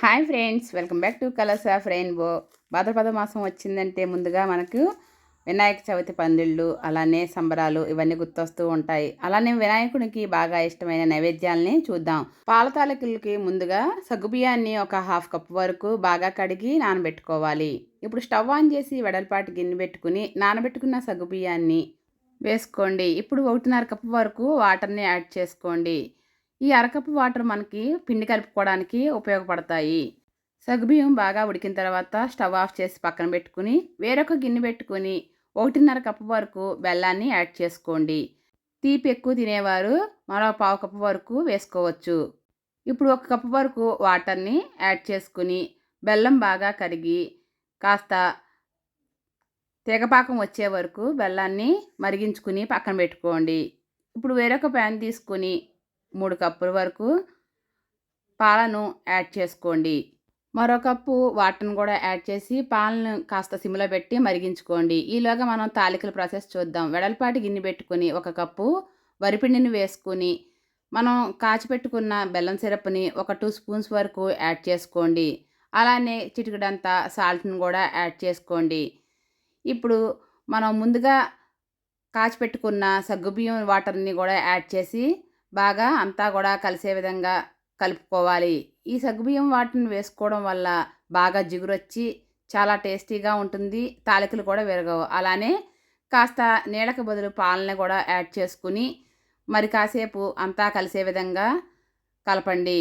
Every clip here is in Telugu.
Hi friends welcome back to colours of rainbow. Bhadrapada మాసం వచ్చిందంటే ముందుగా మనకు వినాయక చవితి పందిళ్ళు అలానే సంబరాలు ఇవన్నీ గుర్తొస్తూ ఉంటాయి. అలానే వినాయకుడికి బాగా ఇష్టమైన నైవేద్యాలని చూద్దాం. పాల తాలకులకి ముందుగా సగ్గుబియ్యాన్ని ఒక హాఫ్ కప్ వరకు బాగా కడిగి నానబెట్టుకోవాలి. ఇప్పుడు స్టవ్ ఆన్ చేసి వెడల్పాటి గిన్నె పెట్టుకుని నానబెట్టుకున్న సగ్గుబియ్యాన్ని వేసుకోండి. ఇప్పుడు ఒకటిన్నర కప్పు వరకు వాటర్ని యాడ్ చేసుకోండి. ఈ అరకప్పు వాటర్ మనకి పిండి కలుపుకోవడానికి ఉపయోగపడతాయి. సగ్బియ్యం బాగా ఉడికిన తర్వాత స్టవ్ ఆఫ్ చేసి పక్కన పెట్టుకుని వేరొక గిన్నె పెట్టుకుని ఒకటిన్నర కప్పు వరకు బెల్లాన్ని యాడ్ చేసుకోండి. తీపి ఎక్కువ తినేవారు మరో పావు కప్పు వరకు వేసుకోవచ్చు. ఇప్పుడు ఒక కప్పు వరకు వాటర్ని యాడ్ చేసుకుని బెల్లం బాగా కరిగి కాస్త తెగపాకం వచ్చే వరకు బెల్లాన్ని మరిగించుకుని పక్కన పెట్టుకోండి. ఇప్పుడు వేరొక ప్యాన్ తీసుకుని మూడు కప్పుల వరకు పాలను యాడ్ చేసుకోండి. మరో కప్పు వాటర్ని కూడా యాడ్ చేసి పాలను కాస్త సిమ్లో పెట్టి మరిగించుకోండి. ఈలోగా మనం తాలికల ప్రాసెస్ చూద్దాం. వెడల్పాటి గిన్నె పెట్టుకుని ఒక కప్పు వరిపిండిని వేసుకుని మనం కాచిపెట్టుకున్న బెల్లం సిరప్ని ఒక టూ స్పూన్స్ వరకు యాడ్ చేసుకోండి. అలానే చిటికడంతా సాల్ట్ని కూడా యాడ్ చేసుకోండి. ఇప్పుడు మనం ముందుగా కాచిపెట్టుకున్న సగ్గుబియ్యం వాటర్ని కూడా యాడ్ చేసి బాగా అంతా కూడా కలిసే విధంగా కలుపుకోవాలి. ఈ సగ్గుబియ్యం వాటిని వేసుకోవడం వల్ల బాగా జిగురొచ్చి చాలా టేస్టీగా ఉంటుంది. తాలికలు కూడా విరగవు. అలానే కాస్త నీళ్ళకి బదులు పాలని కూడా యాడ్ చేసుకుని మరి కాసేపు అంతా కలిసే విధంగా కలపండి.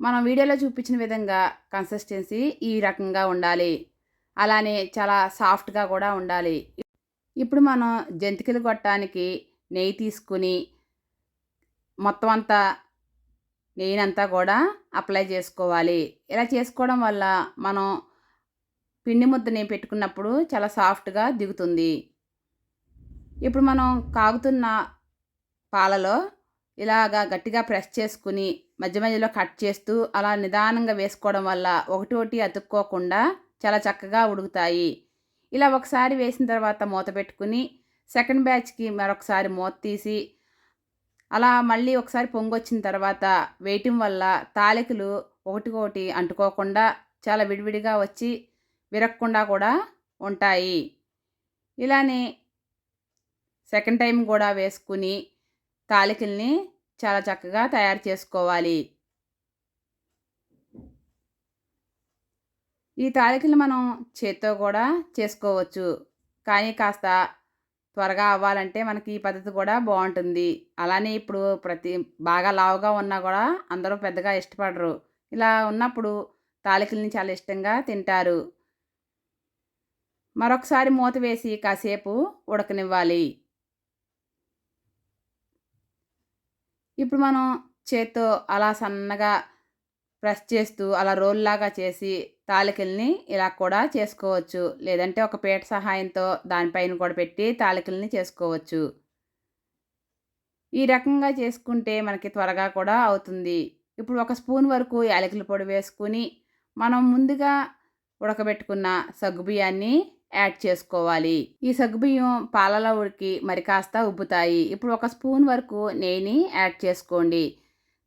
మనం వీడియోలో చూపించిన విధంగా కన్సిస్టెన్సీ ఈ రకంగా ఉండాలి. అలానే చాలా సాఫ్ట్గా కూడా ఉండాలి. ఇప్పుడు మనం జంతికలు కొట్టడానికి నెయ్యి తీసుకుని మొత్తం అంతా నెయ్యినంతా కూడా అప్లై చేసుకోవాలి. ఇలా చేసుకోవడం వల్ల మనం పిండి ముద్దని పెట్టుకున్నప్పుడు చాలా సాఫ్ట్గా దిగుతుంది. ఇప్పుడు మనం కాగుతున్న పాలలో ఇలాగా గట్టిగా ప్రెస్ చేసుకుని మధ్య మధ్యలో కట్ చేస్తూ అలా నిదానంగా వేసుకోవడం వల్ల ఒకటి ఒకటి అతుక్కోకుండా చాలా చక్కగా ఉడుకుతాయి. ఇలా ఒకసారి వేసిన తర్వాత మూత పెట్టుకుని సెకండ్ బ్యాచ్కి మరొకసారి మూత తీసి అలా మళ్ళీ ఒకసారి పొంగొచ్చిన తర్వాత వేయటం వల్ల తాలికలు ఒకటికొకటి అంటుకోకుండా చాలా విడివిడిగా వచ్చి విరక్కుండా కూడా ఉంటాయి. ఇలానే సెకండ్ టైం కూడా వేసుకుని తాలికల్ని చాలా చక్కగా తయారు చేసుకోవాలి. ఈ తాలికలు మనం చేత్తో కూడా చేసుకోవచ్చు. కానీ కాస్త త్వరగా అవ్వాలంటే మనకి ఈ పద్ధతి కూడా బాగుంటుంది. అలానే ఇప్పుడు ప్రతి బాగా లావుగా ఉన్నా కూడా అందరూ పెద్దగా ఇష్టపడరు. ఇలా ఉన్నప్పుడు తాలికల్ని చాలా ఇష్టంగా తింటారు. మరొకసారి మూత వేసి కాసేపు ఉడకనివ్వాలి. ఇప్పుడు మనం చేత్తో అలా సన్నగా ప్రెస్ చేస్తూ అలా రోల్లాగా చేసి తాలికల్ని ఇలా కూడా చేసుకోవచ్చు. లేదంటే ఒక పీట సహాయంతో దానిపైన కూడా పెట్టి తాలికల్ని చేసుకోవచ్చు. ఈ రకంగా చేసుకుంటే మనకి త్వరగా కూడా అవుతుంది. ఇప్పుడు ఒక స్పూన్ వరకు యాలకుల పొడి వేసుకుని మనం ముందుగా ఉడకబెట్టుకున్న సగ్గుబియ్యాన్ని యాడ్ చేసుకోవాలి. ఈ సగ్గుబియ్యం పాలలో ఉడికి మరి కాస్త ఉబ్బుతాయి. ఇప్పుడు ఒక స్పూన్ వరకు నెయ్యిని యాడ్ చేసుకోండి.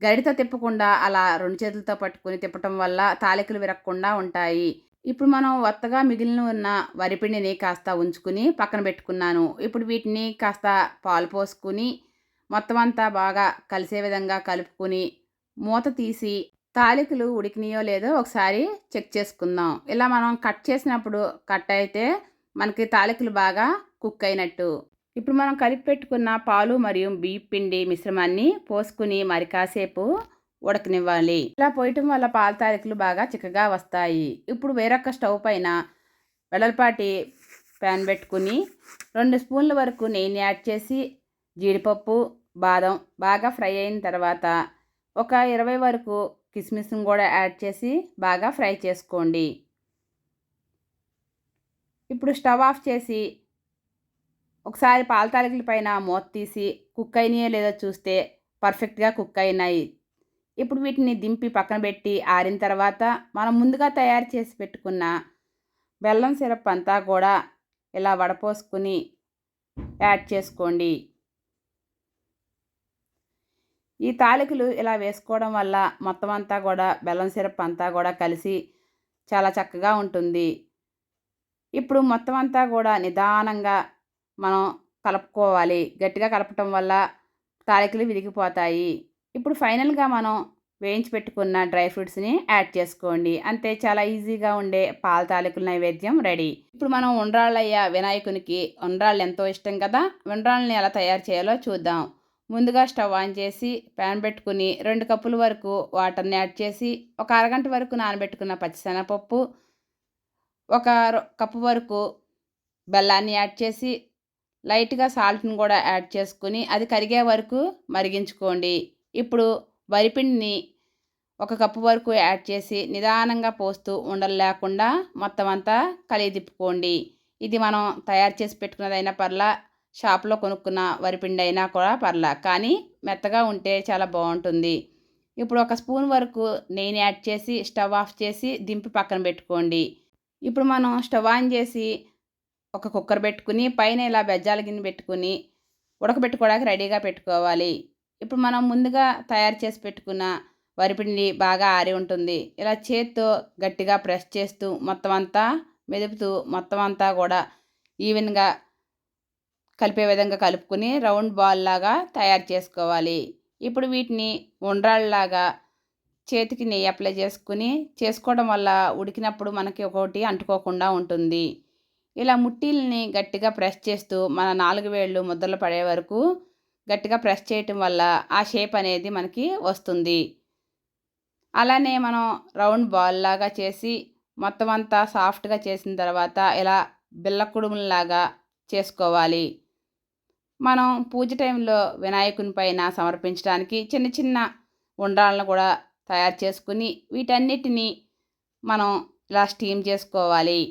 గరిటతో తిప్పకుండా అలా రెండు చేతులతో పట్టుకుని తిప్పటం వల్ల తాలికలు విరగకుండా ఉంటాయి. ఇప్పుడు మనం వత్తగా మిగిలిన ఉన్న వరిపిండిని కాస్త ఉంచుకుని పక్కన పెట్టుకున్నాను. ఇప్పుడు వీటిని కాస్త పాలు పోసుకుని మొత్తం అంతా బాగా కలిసే విధంగా కలుపుకొని మూత తీసి తాలికలు ఉడికినాయో లేదో ఒకసారి చెక్ చేసుకుందాం. ఇలా మనం కట్ చేసినప్పుడు కట్ అయితే మనకి తాలికలు బాగా కుక్ అయినట్టు. ఇప్పుడు మనం కలిపి పెట్టుకున్న పాలు మరియు బియ్యం పిండి మిశ్రమాన్ని పోసుకుని మరి కాసేపు ఉడకనివ్వాలి. ఇలా పోయటం వల్ల పాల తారీఖులు బాగా చిక్కగా వస్తాయి. ఇప్పుడు వేరొక స్టవ్ పైన వెడల్పాటి ప్యాన్ పెట్టుకుని రెండు స్పూన్ల వరకు నెయ్యిని యాడ్ చేసి జీడిపప్పు బాదం బాగా ఫ్రై అయిన తర్వాత ఒక ఇరవై వరకు కిస్మిస్ను కూడా యాడ్ చేసి బాగా ఫ్రై చేసుకోండి. ఇప్పుడు స్టవ్ ఆఫ్ చేసి ఒకసారి పాల తాలికల పైన మూత తీసి కుక్ అయినాయో లేదో చూస్తే పర్ఫెక్ట్గా కుక్ అయినాయి. ఇప్పుడు వీటిని దింపి పక్కన పెట్టి ఆరిన తర్వాత మనం ముందుగా తయారు చేసి పెట్టుకున్న బెల్లం సిరప్ అంతా కూడా ఇలా వడపోసుకుని యాడ్ చేసుకోండి. ఈ తాలికలు ఇలా వేసుకోవడం వల్ల మొత్తం అంతా కూడా బెల్లం సిరప్ అంతా కూడా కలిసి చాలా చక్కగా ఉంటుంది. ఇప్పుడు మొత్తం అంతా కూడా నిదానంగా మనం కలుపుకోవాలి. గట్టిగా కలపటం వల్ల తాలికలు విరిగిపోతాయి. ఇప్పుడు ఫైనల్గా మనం వేయించి పెట్టుకున్న డ్రై ఫ్రూట్స్ని యాడ్ చేసుకోండి. అంతే చాలా ఈజీగా ఉండే పాల తాలికల నైవేద్యం రెడీ. ఇప్పుడు మనం ఉండ్రాళ్ళయ్య వినాయకునికి ఉండ్రాళ్ళు ఎంతో ఇష్టం కదా! ఉండ్రాళ్ళని ఎలా తయారు చేయాలో చూద్దాం. ముందుగా స్టవ్ ఆన్ చేసి ప్యాన్ పెట్టుకుని రెండు కప్పుల వరకు వాటర్ని యాడ్ చేసి ఒక అరగంట వరకు నానబెట్టుకున్న పచ్చిశనగపప్పు ఒక కప్పు వరకు బెల్లాన్ని యాడ్ చేసి లైట్గా సాల్ట్ని కూడా యాడ్ చేసుకుని అది కరిగే వరకు మరిగించుకోండి. ఇప్పుడు వరిపిండిని ఒక కప్పు వరకు యాడ్ చేసి నిదానంగా పోస్తూ ఉండలు లేకుండా మొత్తం అంతా కలిగి తిప్పుకోండి. ఇది మనం తయారు చేసి పెట్టుకున్నదైనా పర్లా షాప్లో కొనుక్కున్న వరిపిండి అయినా కూడా పర్లా కానీ మెత్తగా ఉంటే చాలా బాగుంటుంది. ఇప్పుడు ఒక స్పూన్ వరకు నెయ్యిని యాడ్ చేసి స్టవ్ ఆఫ్ చేసి దింపి పక్కన పెట్టుకోండి. ఇప్పుడు మనం స్టవ్ ఆన్ చేసి ఒక కుక్కర్ పెట్టుకుని పైన ఇలా బెజ్జాల గిన్నె పెట్టుకుని ఉడకబెట్టుకోవడానికి రెడీగా పెట్టుకోవాలి. ఇప్పుడు మనం ముందుగా తయారు చేసి పెట్టుకున్న వరిపిండి బాగా ఆరి ఉంటుంది. ఇలా చేత్తో గట్టిగా ప్రెస్ చేస్తూ మొత్తం అంతా మెదుపుతూ మొత్తం అంతా కూడా ఈవెన్గా కలిపే విధంగా కలుపుకొని రౌండ్ బాల్ లాగా తయారు చేసుకోవాలి. ఇప్పుడు వీటిని ఉండ్రాళ్ళలాగా చేతికి నెయ్యి అప్లై చేసుకుని చేసుకోవడం వల్ల ఉడికినప్పుడు మనకి ఒకటి అంటుకోకుండా ఉంటుంది. ఇలా ముట్టీల్ని గట్టిగా ప్రెస్ చేస్తూ మన నాలుగు వేళ్ళు ముద్దలు పడే వరకు గట్టిగా ప్రెస్ చేయటం వల్ల ఆ షేప్ అనేది మనకి వస్తుంది. అలానే మనం రౌండ్ బాల్ లాగా చేసి మొత్తం అంతా సాఫ్ట్గా చేసిన తర్వాత ఇలా బిల్ల కుడుములాగా చేసుకోవాలి. మనం పూజ టైంలో వినాయకుని పైన సమర్పించడానికి చిన్న చిన్న ఉండ్రాలను కూడా తయారు చేసుకుని వీటన్నిటిని మనం ఇలా స్టీమ్ చేసుకోవాలి.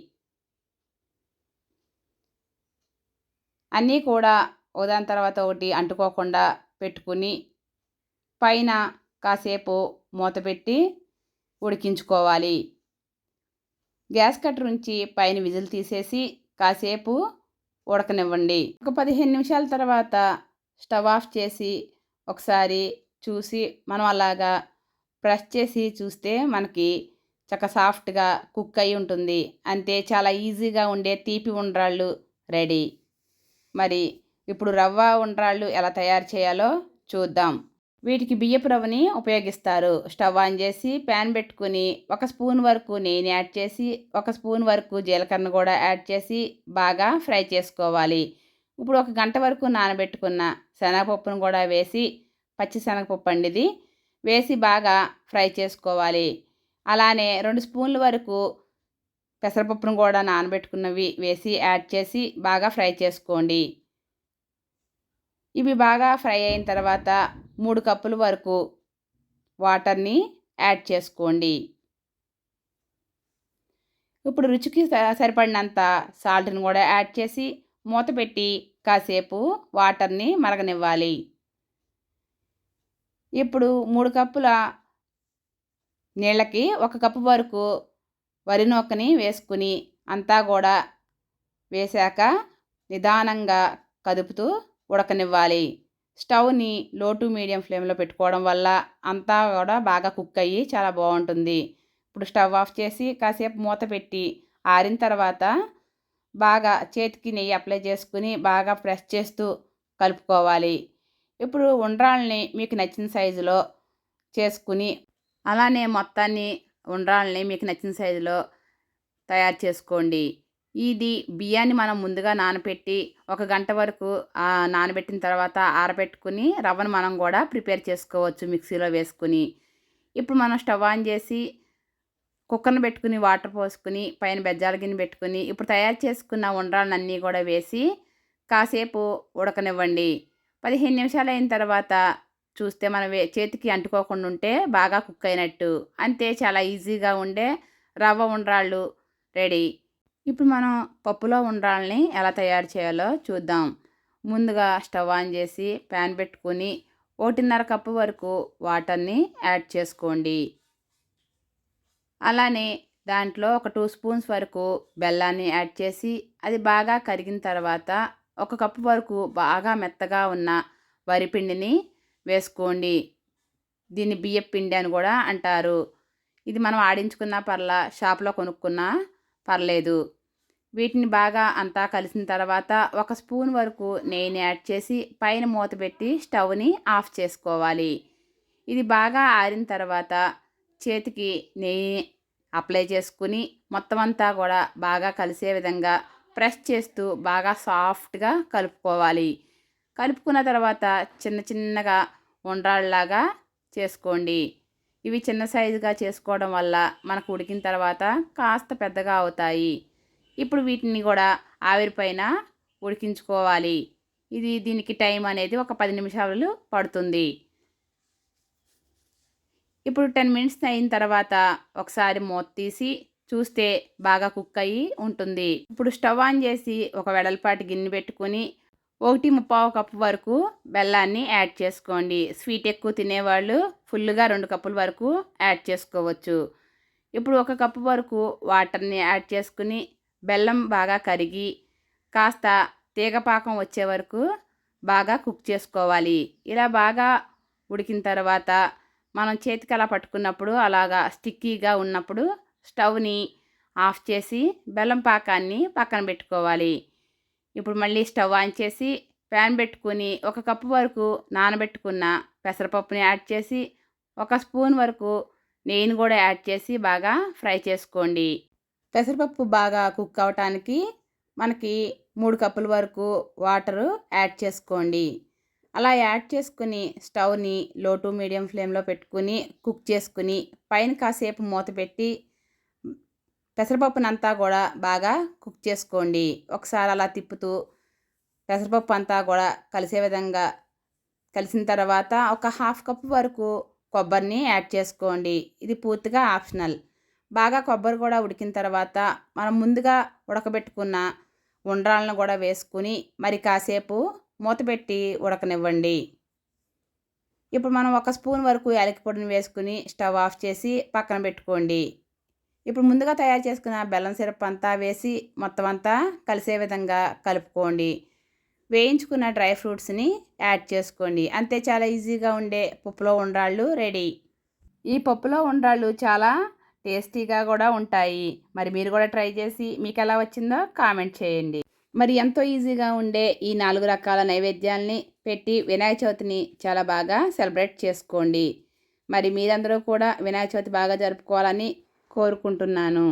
అన్నీ కూడా ఉదాని తర్వాత ఒకటి అంటుకోకుండా పెట్టుకుని పైన కాసేపు మూత పెట్టి ఉడికించుకోవాలి. గ్యాస్ కట్టర్ ఉంచి పైన విజిల్ తీసేసి కాసేపు ఉడకనివ్వండి. ఒక పదిహేను నిమిషాల తర్వాత స్టవ్ ఆఫ్ చేసి ఒకసారి చూసి మనం అలాగా ప్రెస్ చేసి చూస్తే మనకి చక్క సాఫ్ట్గా కుక్ అయి ఉంటుంది. అంతే చాలా ఈజీగా ఉండే తీపి ఉండ్రాళ్ళు రెడీ. మరి ఇప్పుడు రవ్వ ఉండ్రాళ్ళు ఎలా తయారు చేయాలో చూద్దాం. వీటికి బియ్యపు రవ్వని ఉపయోగిస్తారు. స్టవ్ ఆన్ చేసి ప్యాన్ పెట్టుకుని ఒక స్పూన్ వరకు నెయ్యిని యాడ్ చేసి ఒక స్పూన్ వరకు జీలకర్ర కూడా యాడ్ చేసి బాగా ఫ్రై చేసుకోవాలి. ఇప్పుడు ఒక గంట వరకు నానబెట్టుకున్న శనగపప్పును కూడా వేసి పచ్చి శనగపప్పు అండిది వేసి బాగా ఫ్రై చేసుకోవాలి. అలానే రెండు స్పూన్ల వరకు పెసరపప్పును కూడా నానబెట్టుకున్నవి వేసి యాడ్ చేసి బాగా ఫ్రై చేసుకోండి. ఇవి బాగా ఫ్రై అయిన తర్వాత మూడు కప్పుల వరకు వాటర్ని యాడ్ చేసుకోండి. ఇప్పుడు రుచికి సరిపడినంత సాల్ట్ని కూడా యాడ్ చేసి మూత పెట్టి కాసేపు వాటర్ని మరగనివ్వాలి. ఇప్పుడు మూడు కప్పుల నీళ్ళకి ఒక కప్పు వరకు వరి నూకని వేసుకుని అంతా కూడా వేశాక నిదానంగా కదుపుతూ ఉడకనివ్వాలి. స్టవ్ని లో టు మీడియం ఫ్లేమ్లో పెట్టుకోవడం వల్ల అంతా కూడా బాగా కుక్ అయ్యి చాలా బాగుంటుంది. ఇప్పుడు స్టవ్ ఆఫ్ చేసి కాసేపు మూత పెట్టి ఆరిన తర్వాత బాగా చేతికి నెయ్యి అప్లై చేసుకుని బాగా ప్రెస్ చేస్తూ కలుపుకోవాలి. ఇప్పుడు ఉండ్రాల్ని మీకు నచ్చిన సైజులో చేసుకుని అలానే మొత్తాన్ని ఉండ్రాళ్ళని మీకు నచ్చిన సైజులో తయారు చేసుకోండి. ఇది బియ్యాన్ని మనం ముందుగా నానబెట్టి ఒక గంట వరకు నానబెట్టిన తర్వాత ఆరబెట్టుకుని రవ్వను మనం కూడా ప్రిపేర్ చేసుకోవచ్చు మిక్సీలో వేసుకుని. ఇప్పుడు మనం స్టవ్ ఆన్ చేసి కుక్కర్ని పెట్టుకుని వాటర్ పోసుకుని పైన బెజ్జాల గిన్నె పెట్టుకుని ఇప్పుడు తయారు చేసుకున్న ఉండ్రాలన్నీ కూడా వేసి కాసేపు ఉడకనివ్వండి. పదిహేను నిమిషాలు అయిన తర్వాత చూస్తే మనం చేతికి అంటుకోకుండా ఉంటే బాగా కుక్ అయినట్టు. అంతే చాలా ఈజీగా ఉండే రవ్వ ఉండ్రాళ్ళు రెడీ. ఇప్పుడు మనం పప్పులో ఉండ్రాళ్ళని ఎలా తయారు చేయాలో చూద్దాం. ముందుగా స్టవ్ ఆన్ చేసి ప్యాన్ పెట్టుకొని ఒకటిన్నర కప్పు వరకు వాటర్ని యాడ్ చేసుకోండి. అలానే దాంట్లో ఒక టూ స్పూన్స్ వరకు బెల్లాన్ని యాడ్ చేసి అది బాగా కరిగిన తర్వాత ఒక కప్పు వరకు బాగా మెత్తగా ఉన్న వరిపిండిని వేసుకోండి. దీన్ని బియ్యం పిండి అని కూడా అంటారు. ఇది మనం ఆడించుకున్న పర్లా షాప్లో కొనుక్కున్నా పర్లేదు. వీటిని బాగా అంతా కలిసిన తర్వాత ఒక స్పూన్ వరకు నెయ్యిని యాడ్ చేసి పైన మూత పెట్టి స్టవ్ని ఆఫ్ చేసుకోవాలి. ఇది బాగా ఆరిన తర్వాత చేతికి నెయ్యి అప్లై చేసుకుని మొత్తం అంతా కూడా బాగా కలిసే విధంగా ప్రెస్ చేస్తూ బాగా సాఫ్ట్గా కలుపుకోవాలి. కలుపుకున్న తర్వాత చిన్న చిన్నగా ఉండ్రాళ్ళలాగా చేసుకోండి. ఇవి చిన్న సైజుగా చేసుకోవడం వల్ల మనకు ఉడికిన తర్వాత కాస్త పెద్దగా అవుతాయి. ఇప్పుడు వీటిని కూడా ఆవిరిపైన ఉడికించుకోవాలి. ఇది దీనికి టైం అనేది ఒక పది నిమిషాలు పడుతుంది. ఇప్పుడు టెన్ మినిట్స్ అయిన తర్వాత ఒకసారి మూత తీసి చూస్తే బాగా కుక్ అయ్యి ఉంటుంది. ఇప్పుడు స్టవ్ ఆన్ చేసి ఒక వెడల్పాటి గిన్నె పెట్టుకొని ఒకటి ముప్పావు కప్పు వరకు బెల్లాన్ని యాడ్ చేసుకోండి. స్వీట్ ఎక్కువ తినేవాళ్ళు ఫుల్గా రెండు కప్పుల వరకు యాడ్ చేసుకోవచ్చు. ఇప్పుడు ఒక కప్పు వరకు వాటర్ని యాడ్ చేసుకుని బెల్లం బాగా కరిగి కాస్త తీగపాకం వచ్చే వరకు బాగా కుక్ చేసుకోవాలి. ఇలా బాగా ఉడికిన తర్వాత మనం చేతికి అలా పట్టుకున్నప్పుడు అలాగా స్టిక్కీగా ఉన్నప్పుడు స్టవ్ని ఆఫ్ చేసి బెల్లం పాకాన్ని పక్కన పెట్టుకోవాలి. ఇప్పుడు మళ్ళీ స్టవ్ ఆన్ చేసి ప్యాన్ పెట్టుకుని ఒక కప్పు వరకు నానబెట్టుకున్న పెసరపప్పుని యాడ్ చేసి ఒక స్పూన్ వరకు నెయ్యిని కూడా యాడ్ చేసి బాగా ఫ్రై చేసుకోండి. పెసరపప్పు బాగా కుక్ అవటానికి మనకి మూడు కప్పుల వరకు వాటరు యాడ్ చేసుకోండి. అలా యాడ్ చేసుకుని స్టవ్ని లో టు మీడియం ఫ్లేమ్లో పెట్టుకుని కుక్ చేసుకుని పైన కాసేపు మూత పెట్టి పెసరపప్పునంతా కూడా బాగా కుక్ చేసుకోండి. ఒకసారి అలా తిప్పుతూ పెసరపప్పు అంతా కూడా కలిసే విధంగా కలిసిన తర్వాత ఒక హాఫ్ కప్ వరకు కొబ్బరిని యాడ్ చేసుకోండి. ఇది పూర్తిగా ఆప్షనల్. బాగా కొబ్బరి కూడా ఉడికిన తర్వాత మనం ముందుగా ఉడకబెట్టుకున్న ఉండ్రాలను కూడా వేసుకుని మరి కాసేపు మూత పెట్టి ఉడకనివ్వండి. ఇప్పుడు మనం ఒక స్పూన్ వరకు యాలకి పొడిని వేసుకుని స్టవ్ ఆఫ్ చేసి పక్కన పెట్టుకోండి. ఇప్పుడు ముందుగా తయారు చేసుకున్న బెల్లం సిరప్ అంతా వేసి మొత్తం అంతా కలిసే విధంగా కలుపుకోండి. వేయించుకున్న డ్రై ఫ్రూట్స్ని యాడ్ చేసుకోండి. అంతే చాలా ఈజీగా ఉండే పప్పులో ఉండ్రాళ్ళు రెడీ. ఈ పప్పులో ఉండ్రాళ్ళు చాలా టేస్టీగా కూడా ఉంటాయి. మరి మీరు కూడా ట్రై చేసి మీకు ఎలా వచ్చిందో కామెంట్ చేయండి. మరి ఎంతో ఈజీగా ఉండే ఈ నాలుగు రకాల నైవేద్యాల్ని పెట్టి వినాయక చవితిని చాలా బాగా సెలబ్రేట్ చేసుకోండి. మరి మీరందరూ కూడా వినాయక చవితి బాగా జరుపుకోవాలని కోరుకుంటున్నాను.